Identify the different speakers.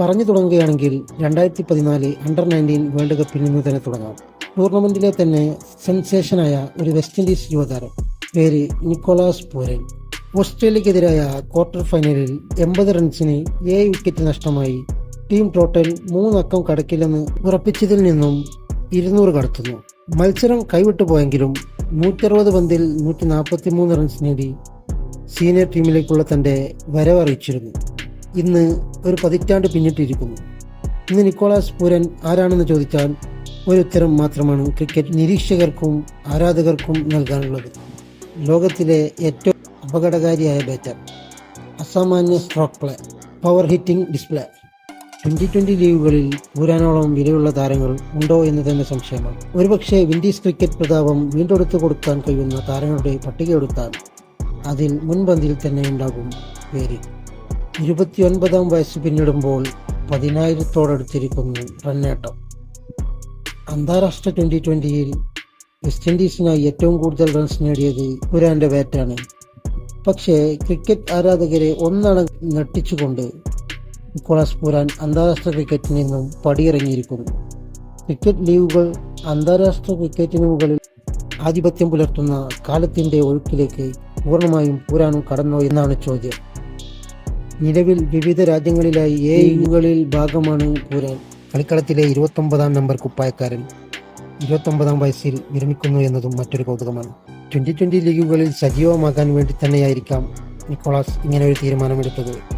Speaker 1: പറഞ്ഞു തുടങ്ങുകയാണെങ്കിൽ രണ്ടായിരത്തി പതിനാല് അണ്ടർ നയന്റീൻ വേൾഡ് കപ്പിൽ നിന്ന് തന്നെ തുടങ്ങാം. ടൂർണമെന്റിലെ തന്നെ സെൻസേഷനായ ഒരു വെസ്റ്റ് ഇൻഡീസ് യുവതാരം പേര് നിക്കോളാസ് പൂരൻ. ഓസ്ട്രേലിയക്കെതിരായ ക്വാർട്ടർ ഫൈനലിൽ എൺപത് റൺസിന് ഏഴ് വിക്കറ്റ് നഷ്ടമായി. ടീം ടോട്ടൽ മൂന്നക്കം കടക്കില്ലെന്ന് ഉറപ്പിച്ചതിൽ നിന്നും ഇരുന്നൂറ് കടത്തുന്നു. മത്സരം കൈവിട്ടു പോയെങ്കിലും നൂറ്ററുപത് പന്തിൽ നൂറ്റി നാൽപ്പത്തി മൂന്ന് റൺസ് നേടി സീനിയർ ടീമിലേക്കുള്ള തന്റെ വരവറിയിച്ചിരുന്നു ഇന്ന് ഒരു പതിറ്റാണ്ട് പിന്നിട്ടിരിക്കുന്നു. ഇന്ന് നിക്കോളാസ് പൂരൻ ആരാണെന്ന് ചോദിച്ചാൽ ഒരു ഉത്തരം മാത്രമാണ് ക്രിക്കറ്റ് നിരീക്ഷകർക്കും ആരാധകർക്കും നൽകാനുള്ളത്. ലോകത്തിലെ ഏറ്റവും അപകടകാരിയായ ബാറ്റർ അസാമാന്യ stroke play power hitting display twenty twenty ലീഗുകളിൽ ഊരാനോളം വിലയുള്ള താരങ്ങൾ ഉണ്ടോ എന്ന് തന്നെ സംശയമാണ്. ഒരുപക്ഷെ വിൻഡീസ് ക്രിക്കറ്റ് പ്രതാപം വീണ്ടെടുത്തു കൊടുക്കാൻ കഴിയുന്ന താരങ്ങളുടെ പട്ടികയെടുത്താൽ അതിൽ മുൻപന്തിയിൽ തന്നെ ഉണ്ടാകും പേര്. ഇരുപത്തിയൊൻപതാം വയസ്സ് പിന്നിടുമ്പോൾ പതിനായിരത്തോടടുത്തിരിക്കുന്നു റണ്ണേട്ടം അന്താരാഷ്ട്ര ട്വന്റി ട്വന്റിയിൽ വെസ്റ്റ് ഇൻഡീസിനായി ഏറ്റവും കൂടുതൽ റൺസ് നേടിയത് പുരാന്റെ ബാറ്റാണ്. പക്ഷേ ക്രിക്കറ്റ് ആരാധകരെ ഒന്നണ ഞെട്ടിച്ചുകൊണ്ട് നിക്കോളാസ് പുരാൻ അന്താരാഷ്ട്ര ക്രിക്കറ്റിൽ നിന്നും പടിയിറങ്ങിയിരിക്കുന്നു. ക്രിക്കറ്റ് ലീഗുകൾ അന്താരാഷ്ട്ര ക്രിക്കറ്റിന് മുകളിൽ ആധിപത്യം പുലർത്തുന്ന കാലത്തിന്റെ ഒഴുക്കിലേക്ക് പൂർണമായും പുരാനും കടന്നു എന്നാണ് ചോദ്യം. നിലവിൽ വിവിധ രാജ്യങ്ങളിലായി ഏ ലീഗുകളിൽ ഭാഗമാണ് പുരാൻ കളിക്കളത്തിലെ ഇരുപത്തൊമ്പതാം നമ്പർ കുപ്പായക്കാരൻ ഇരുപത്തൊമ്പതാം വയസ്സിൽ വിരമിക്കുന്നു എന്നതും മറ്റൊരു കൗതുകമാണ്. ട്വന്റി ട്വന്റി ലീഗുകളിൽ സജീവമാകാൻ വേണ്ടി തന്നെയായിരിക്കാം നിക്കോളാസ് ഇങ്ങനെ ഒരു തീരുമാനമെടുത്തത്.